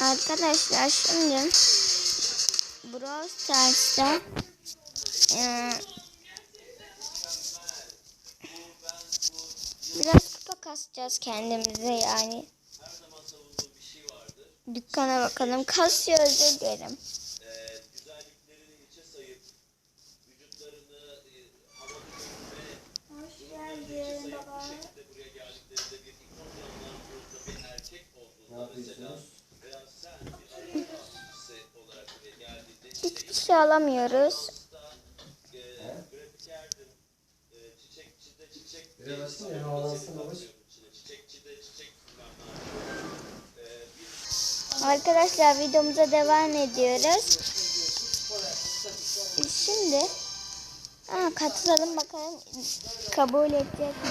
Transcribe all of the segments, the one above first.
Arkadaşlar şimdi Brawl Stars'ta e, biraz kupa kasacağız kendimize yani. Dükkana bakalım. Kasıyor özür e, güzelliklerini içe yapıyor. E, bir Arkadaşlar videomuza devam ediyoruz. Şimdi Aa, katılalım bakalım kabul edecek mi?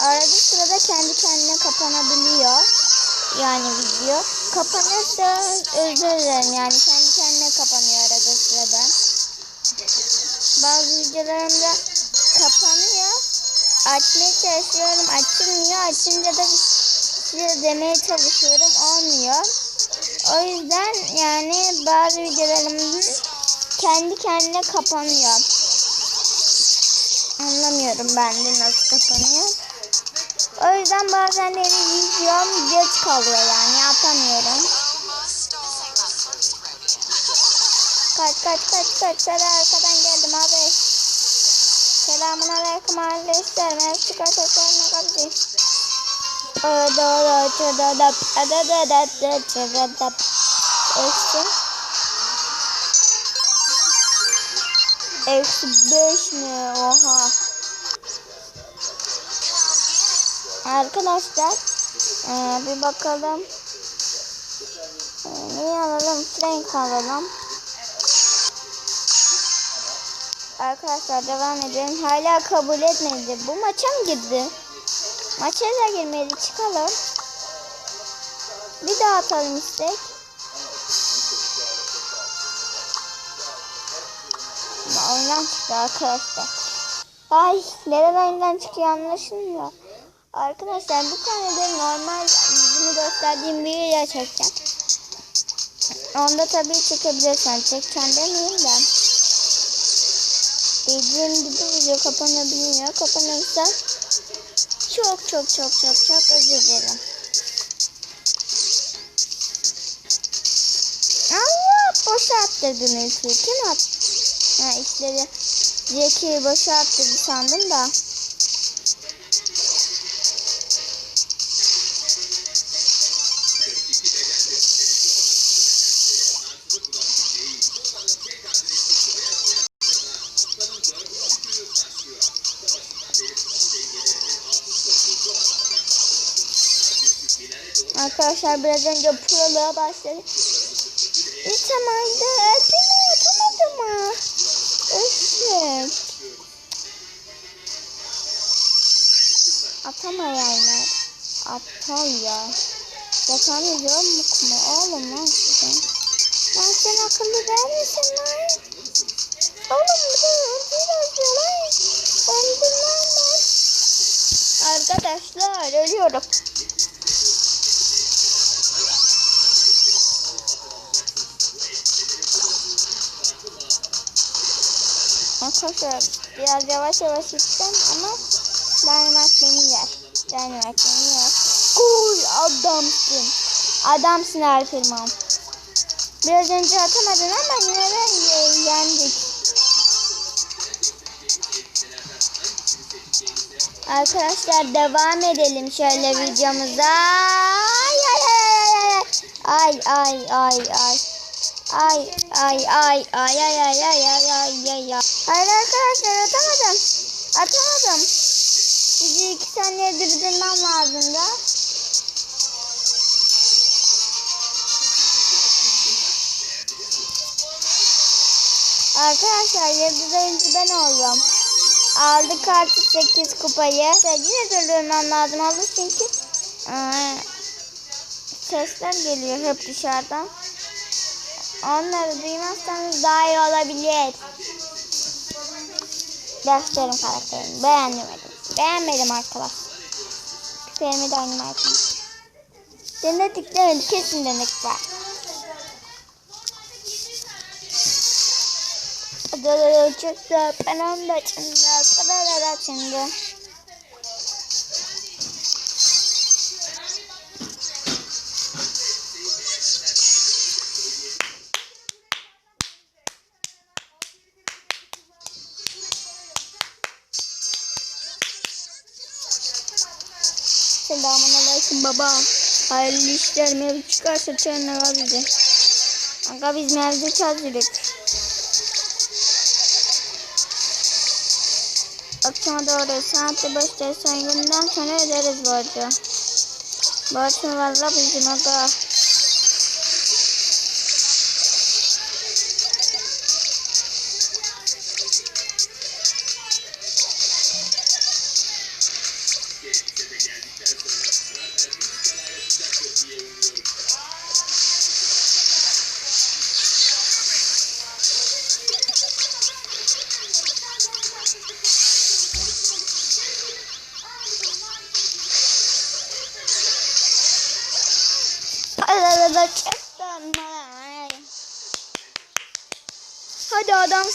Arada sırada kendi kendine kapanabiliyor. Yani video. Kapanırsa özür dilerim yani kendi kendine kapanıyor arada sırada. Bazı videolarımda kapanıyor. Açmaya çalışıyorum açılmıyor. Açınca da bir şey demeye çalışıyorum olmuyor. O yüzden yani bazı videolarımın kendi kendine kapanıyor. Anlamıyorum ben de nasıl kapanıyor. O yüzden bazenleri izliyorum. Geç kalıyor yani yapamıyorum. Kaç kaç kaç kaç. Sarı arkadan geldim abi. Selamun aleyküm arkadaşlar. Mevcut arkadaşlarına kaldı. Adada çadadap. Adada çadadap. Eşim. Eksi 5 mi? Oha. Arkadaşlar eee, bir bakalım. Eee, neyi alalım? Frank alalım. Arkadaşlar devam edelim. Hala kabul etmedi. Bu maça mı girdi? Maça da girmedi. Çıkalım. Bir daha atalım istek. Oyundan çıktı arkadaşlar. Ay neden oyundan çıkıyor anlaşılmıyor. Arkadaşlar bu kanalda normal yüzümü gösterdiğim bir video çekeceğim. Onda tabii çekebilirsen çekeceğim demeyeyim de. Dediğim gibi video kapanabiliyor. Kapanırsa çok çok çok çok çok özür dilerim. Allah boşa attırdın. Kim attı? Ha işleri Jack'i boşa attırdı sandım da. Arkadaşlar biraz önce proluğa başladı. İtamaydı. Elbini atamadım ha. Öf. Atamayanlar. Aptal ya. Yapamayacağım mu oğlum lan size? Lan sen akıllı değil misin lan? Oğlum bu da öldür yazıyor lan. Öldürmem lan. Arkadaşlar ölüyorum. Arkadaşlar biraz yavaş yavaş gideceğim ama Dynamite beni yer. Dynamite beni yer. Gol adamsın. Adamsın Erfirman. Biraz önce atamadın ama yine de ye- yendik. Arkadaşlar devam edelim şöyle videomuza. Ay ay ay ay ay ay. Ay ay ay ay ay ay ay ay ay ay ay. Hayır arkadaşlar atamadım. Atamadım. Sizi iki saniye durdurmam lazım da. Arkadaşlar yıldız oyuncu ben oldum. Aldık artık 8 kupayı. Yine durdurmam lazım oldu çünkü sesler geliyor hep dışarıdan. Onları duymazsanız daha iyi olabilir. Gösterim karakterimi. Beğenmedim. Beğenmedim arkadaş. Küperimi de oynayayım. Denedik denedik. Kesin denedik var. Dolu çıktı. Ben onda şimdi. Kadar da. Selamun aleyküm baba. Hayırlı işler mevcut çıkarsa çayını var bize. Aga biz mevcut çözülük. Akşama doğru saatte başta soygundan sonra öderiz borcu. Borç mu valla bizim aga.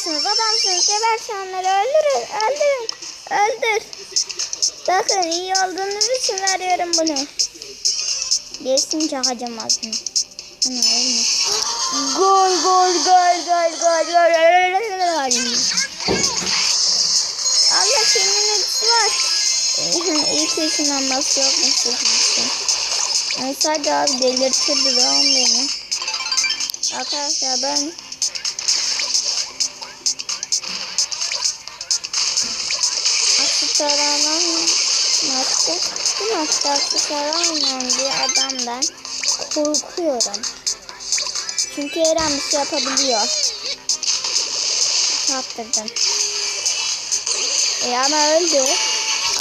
Adamsınız, adamsınız. Gebertin onları, öldürün, öldürün, öldür. Bakın iyi olduğunuz için veriyorum bunu. Gelsin çakacağım aslında. Ana ölmüş. Gol, gol, gol, gol, gol, gol, gol. Allah senin ötüsü var. İyi ki ışınlanması yokmuş. Sadece abi delirtirdi lan beni. Arkadaşlar ben bu maçta aksesuar almayan bir adamdan korkuyorum. Çünkü her an bir şey yapabiliyor. Kaptırdım. E ama öldü.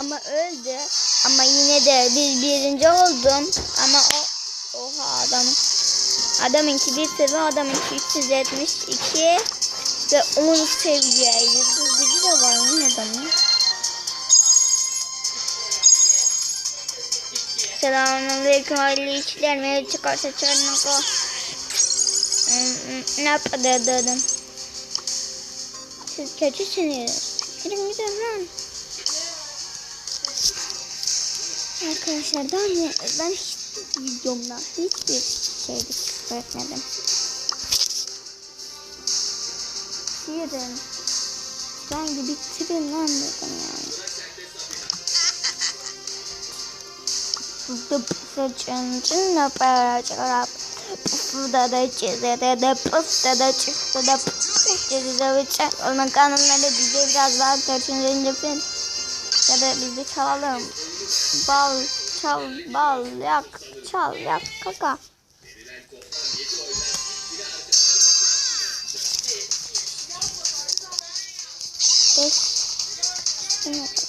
Ama öldü. Ama yine de bir birinci oldum. Ama o oha adam. Adamınki bir seviye, adamınki 372 ve 10 seviye. Yıldız de var mı adamın? Selamünaleyküm hayırlı işler. Mevcut çıkarsa çarına ko. Ne yapmadı adam? Siz kötüsünüz. Gidin gidin lan. Arkadaşlar ben, ben hiçbir videomda hiçbir şeyde küfür etmedim. Ben gibi bitirin lan dedim yani. Dıp saçın çınla para çorap. Pufda da çizdi de pufta da çıktı da çizdi de bıçak. Onun kanunları bize biraz daha törtünce film. Ya da biz de çalalım. Bal, çal, bal, yak, çal, yak, kaka. Beş.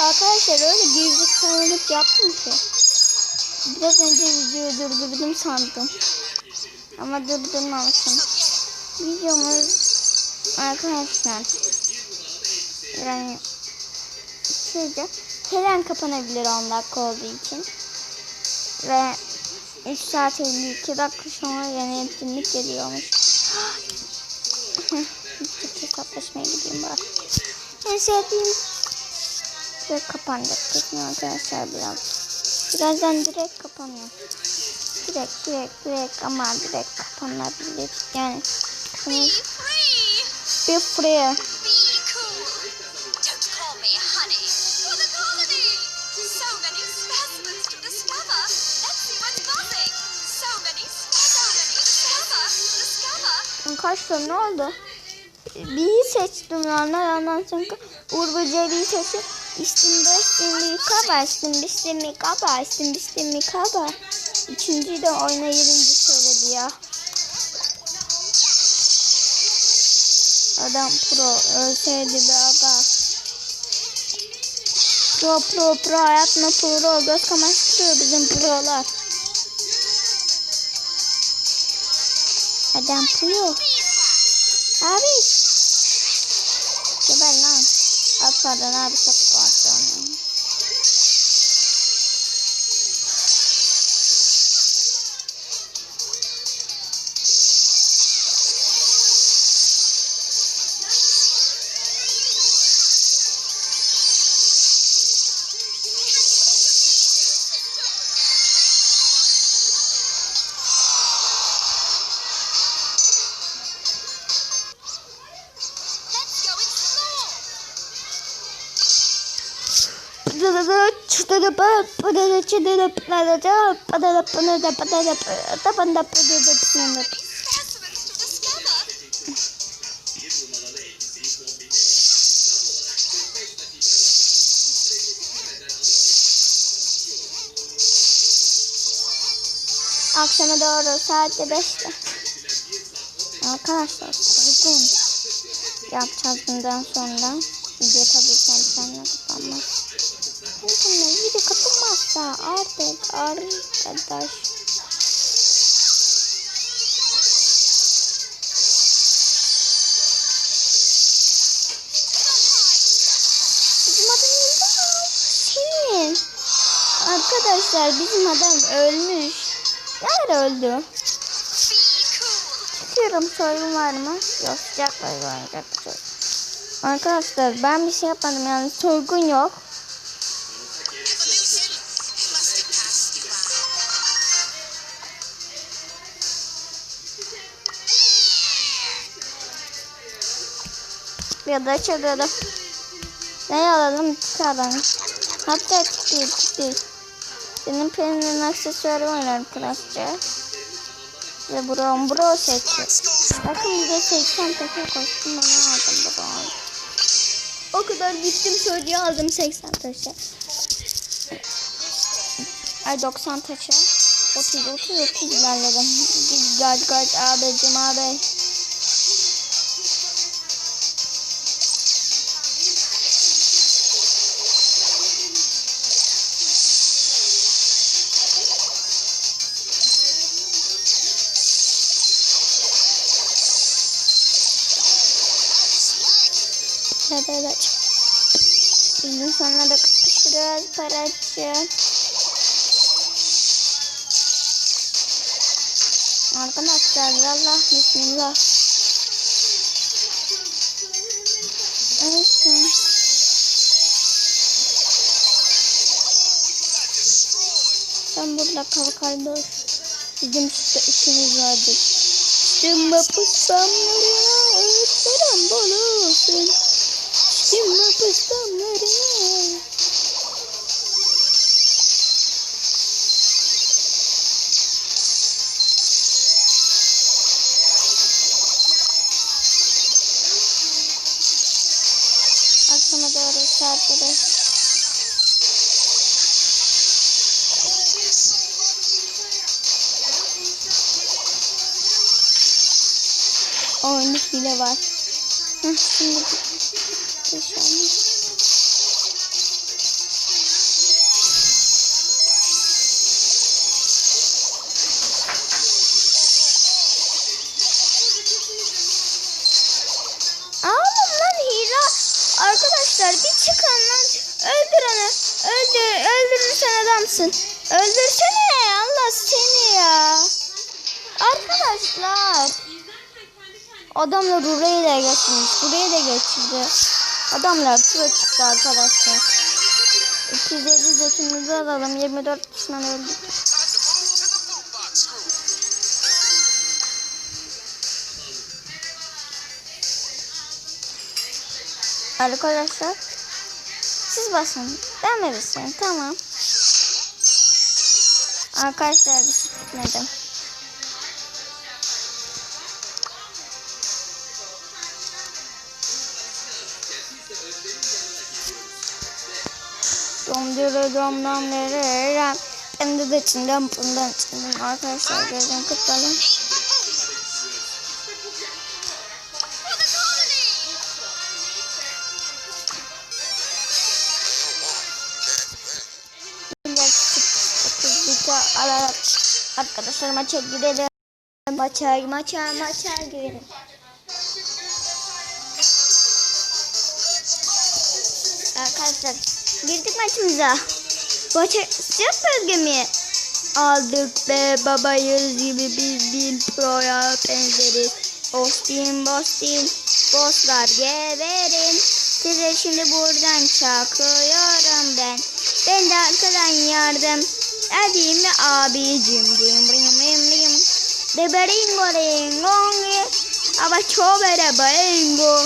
Arkadaşlar öyle gizli karanlık yaptım ki. Biraz önce videoyu durdurdum sandım. Ama durdurmamışım. Videomuz arkadaşlar başlayacak. Her an kapanabilir 10 dakika olduğu için. Ve 3 saat 52 dakika sonra yeni etkinlik geliyormuş. Hesaplaşmaya gideyim bari. En sevdiğim direkt kapanacak tekniği arkadaşlar biraz. Birazdan direkt kapanıyor. Direkt direkt direkt ama direkt kapanabilir. Yani Be free! free. Be cool! Don't call me honey! For the colony! So many specimens to discover! Let's see what's buzzing! So many, so many, discover! Discover! Kaç tane ne oldu? B'yi seçtim yanlar ondan sonra Uğur Böceği'yi seçtim. İstimde istimli kaba, istimde istimli kaba, istimde istimli kaba. Üçüncüyü de oynayınca söyledi ya. Adam pro, ölseydi be aga. Pro pro pro hayatına pro göz kamaştırıyor bizim prolar. Adam pro. Abi. Geber lan. Az pardon abi çok Akşama doğru saatte 5'te. Arkadaşlar uygun yapacağız bundan sonra. Kapanmazsa artık arkadaş. Bizim adam öldü. Senin. Arkadaşlar bizim adam ölmüş. Nerede öldü? Çıkıyorum sorun var mı? Yok sıcak var şey. Arkadaşlar ben bir şey yapmadım yani sorgun yok. Ya da çalalım. Ne alalım? Çıkaralım. Hatta çık değil çık değil. Senin peyninin aksesuarı var arkadaşlar. Ve bro bro seçiyor. Bakın bir de 80 taşı koştum onu aldım bro. O kadar gittim söylüyor aldım 80 taşı. Ay 90 taşı. 30 30 30 ilerledim. Gaç gaç abicim abi. Evet evet. Bizim sonra da kapışırız paracı. Arkadaşlar Allah bismillah. Olsun. Sen burada kal kardeş. Bizim işte işimiz vardır. Tüm mapustamlarına öğretmeden bol olsun. Tüm mapustamlarına. Akşama doğru saatte Oyunda hile var. Hile. Arkadaşlar bir çıkın lan. Öldür onu. Öldür. Öldürürsen adamsın. Öldürsene. Allah seni ya. Arkadaşlar. Adamlar burayı da geçmiş. Burayı da geçirdi. Adamlar tura çıktı arkadaşlar. 250 zetimizi alalım. 24 kişiden öldük. Arkadaşlar. Siz basın. Ben mi basayım? Tamam. Arkadaşlar bir şey gitmedim. Dom dürü dom dom rem. Hem de de içinden bundan içinden arkadaşlar gözüm kapalı. Arkadaşlar maça gidelim. Maça maça maça gidelim. Arkadaşlar girdik maçımıza. Maça sıcak bölge mi? Aldık be babayız gibi biz bir proya benzeriz. Bostin bostin bosslar geberin. Size şimdi buradan çakıyorum ben. Ben de arkadan yardım. Edeyim mi abicim? Dim rim rim rim. Beberingo ringo. Ama çobere baringo.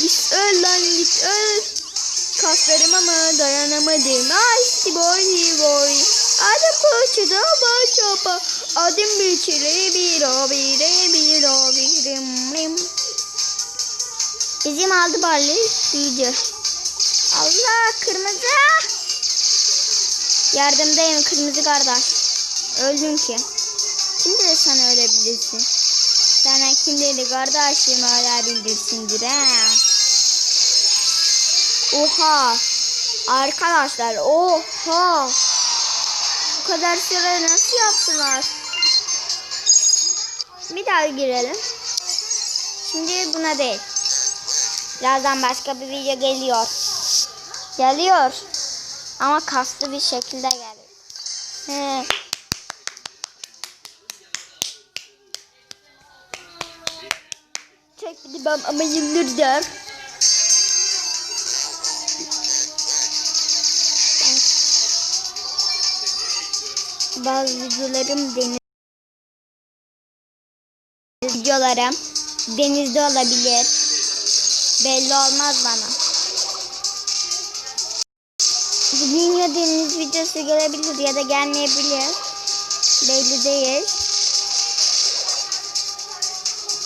Git öl lan git öl. Kaslarıma mı dayanamadım. Ay boy boy. Adım koçuda başapa. Adım bir çile bir o bir e bir o bir rim. Bizim aldı barlı büyücü. Allah kırmızı. Yardımdayım kırmızı kardeş. Öldün ki. Şimdi de sen ölebilirsin. Sana kim dedi kardeşim ölebilirsindir he. Oha. Arkadaşlar oha. Bu kadar süre nasıl yaptılar? Bir daha girelim. Şimdi buna değil. Birazdan başka bir video geliyor. Geliyor. Ama kaslı bir şekilde geliyor. He. Çek ben ama yıllardır. Bazı videolarım deniz videolarım denizde olabilir. Belli olmaz bana. Ya deniz videosu gelebilir ya da gelmeyebilir. Belli değil.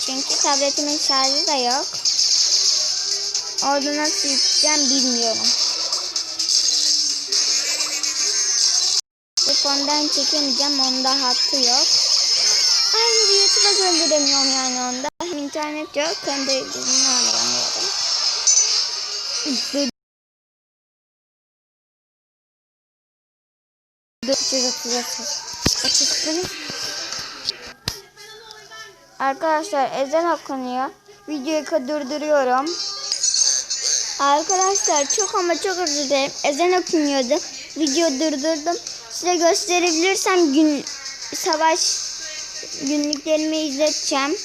Çünkü tabletimin şarjı da yok. Orada nasıl yükleyeceğim bilmiyorum. Telefondan çekemeyeceğim. Onda hattı yok. Hayır YouTube'a gönderemiyorum yani onda. Hem internet yok hem de izin. Arkadaşlar ezan okunuyor. Videoyu durduruyorum. Arkadaşlar çok ama çok özür dilerim. Ezan okunuyordu. Video durdurdum. Size gösterebilirsem gün savaş günlüklerimi izleteceğim.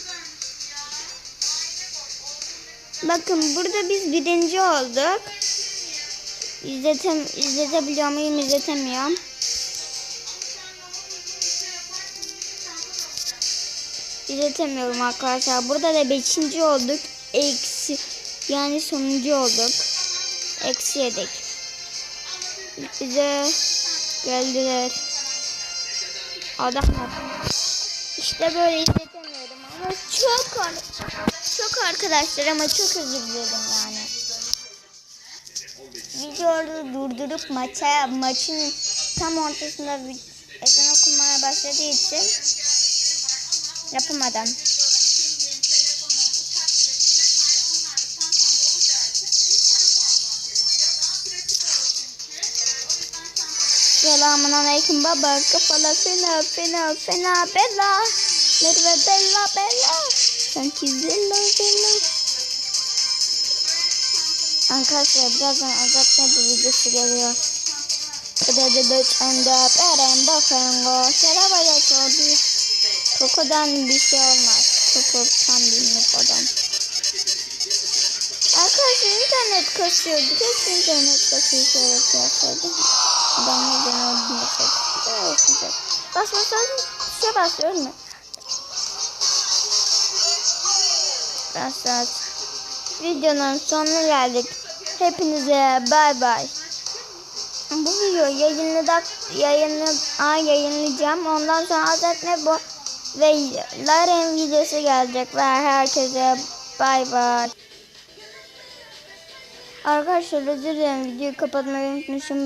Bakın burada biz birinci olduk. İzletem, izletebiliyor muyum? İzletemiyorum. İzletemiyorum arkadaşlar. Burada da beşinci olduk. Eksi yani sonuncu olduk. Eksi yedik. Bize geldiler. Adamlar. İşte böyle izletemiyorum ama çok çok arkadaşlar ama çok özür dilerim yani. Videoyu durdurup maça maçın tam ortasında ezan okunmaya başladığı için yapamadım. Selamun aleyküm baba. Kafala fena fena fena bella. Nerve bella bella. Sanki zella zella. Arkadaşlar birazdan azaltma bu videosu geliyor. Kıdadıdıç ende peren bakrengo terabaya çoğdu. Kokodan bir şey olmaz. Koko tam bilmek adam. Arkadaşlar internet kasıyordu. Keşke internet kasıyor şöyle yapsaydım. Adam ne beni öldürmeseydi. Böyle okuyacak. Basmasaydım tuşa basıyor mu? Arkadaşlar videonun sonuna geldik. Hepinize bay bay. Bu videoyu yayınladık, yayınlı, ay yayınlayacağım. Ondan sonra azaltma bu ve Laren videosu gelecek ve herkese bay bay. Arkadaşlar özür dilerim videoyu kapatmayı unutmuşum.